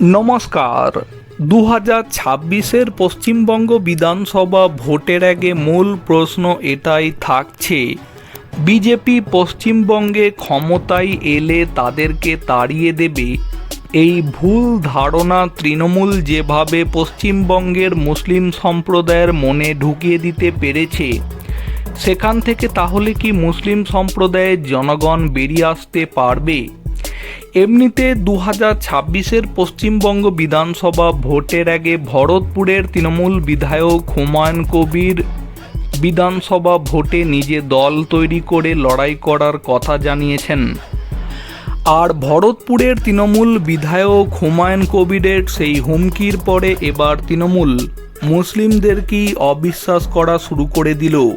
নমস্কার। দু হাজার ছাব্বিশের পশ্চিমবঙ্গ বিধানসভা ভোটের আগে মূল প্রশ্ন এটাই থাকছে, বিজেপি পশ্চিমবঙ্গে ক্ষমতায় এলে তাদেরকে তাড়িয়ে দেবে। এই ভুল ধারণা তৃণমূল যেভাবে পশ্চিমবঙ্গের মুসলিম সম্প্রদায়ের মনে ঢুকিয়ে দিতে পেরেছে, সেখান থেকে তাহলে কি মুসলিম সম্প্রদায়ের জনগণ বেরিয়ে আসতে পারবে? এমনিতে দু হাজার ছাব্বিশের পশ্চিমবঙ্গ বিধানসভা ভোটের আগে ভরতপুরের তৃণমূল বিধায়ক হুমায়ুন কবির বিধানসভা ভোটে নিজে দল তৈরি করে লড়াই করার কথা জানিয়েছেন। আর ভরতপুরের তৃণমূল বিধায়ক হুমায়ুন কবিরের সেই হুমকির পরে এবার তৃণমূল। মুসলিমদেরকেই অবিশ্বাস করা শুরু করে দিল?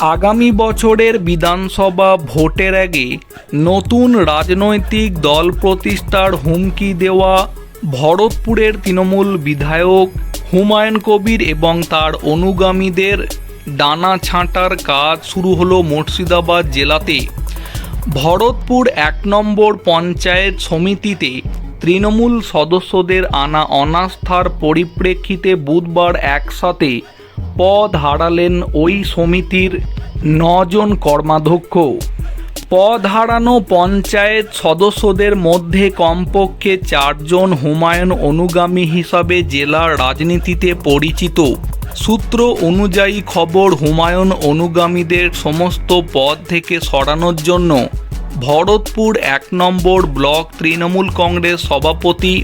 আগামী বছরের বিধানসভা ভোটের আগে নতুন রাজনৈতিক দল প্রতিষ্ঠার হুমকি দেওয়া ভরতপুরের তৃণমূল বিধায়ক হুমায়ুন কবির এবং তার অনুগামীদের ডানা ছাঁটার কাজ শুরু হলো মুর্শিদাবাদ জেলাতে। ভরতপুর এক নম্বর পঞ্চায়েত সমিতিতে তৃণমূল সদস্যদের আনা অনাস্থার পরিপ্রেক্ষিতে বুধবার একসাথে পদ হারালেন ওই সমিতির নজন কর্মাধ্যক্ষ। পদ হারানো পঞ্চায়েত সদস্যদের মধ্যে কমপক্ষে চারজন হুমায়ুন অনুগামী হিসাবে জেলার রাজনীতিতে পরিচিত। সূত্র অনুযায়ী খবর হুমায়ুন অনুগামীদের সমস্ত পদ থেকে সরানোর জন্য ভরতপুর এক নম্বর ব্লক তৃণমূল কংগ্রেস সভাপতি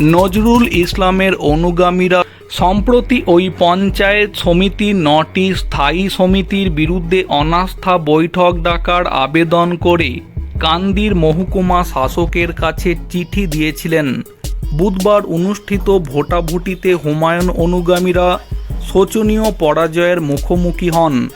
নজরুল ইসলামের অনুগামীরা সম্প্রতি ওই পঞ্চায়েত সমিতির নটি স্থায়ী সমিতির বিরুদ্ধে অনাস্থা বৈঠক ডাকার আবেদন করে কান্দির মহকুমা শাসকের কাছে চিঠি দিয়েছিলেন। বুধবার অনুষ্ঠিত ভোটাভুটিতে হুমায়ুন অনুগামীরা শোচনীয় পরাজয়ের মুখোমুখি হন।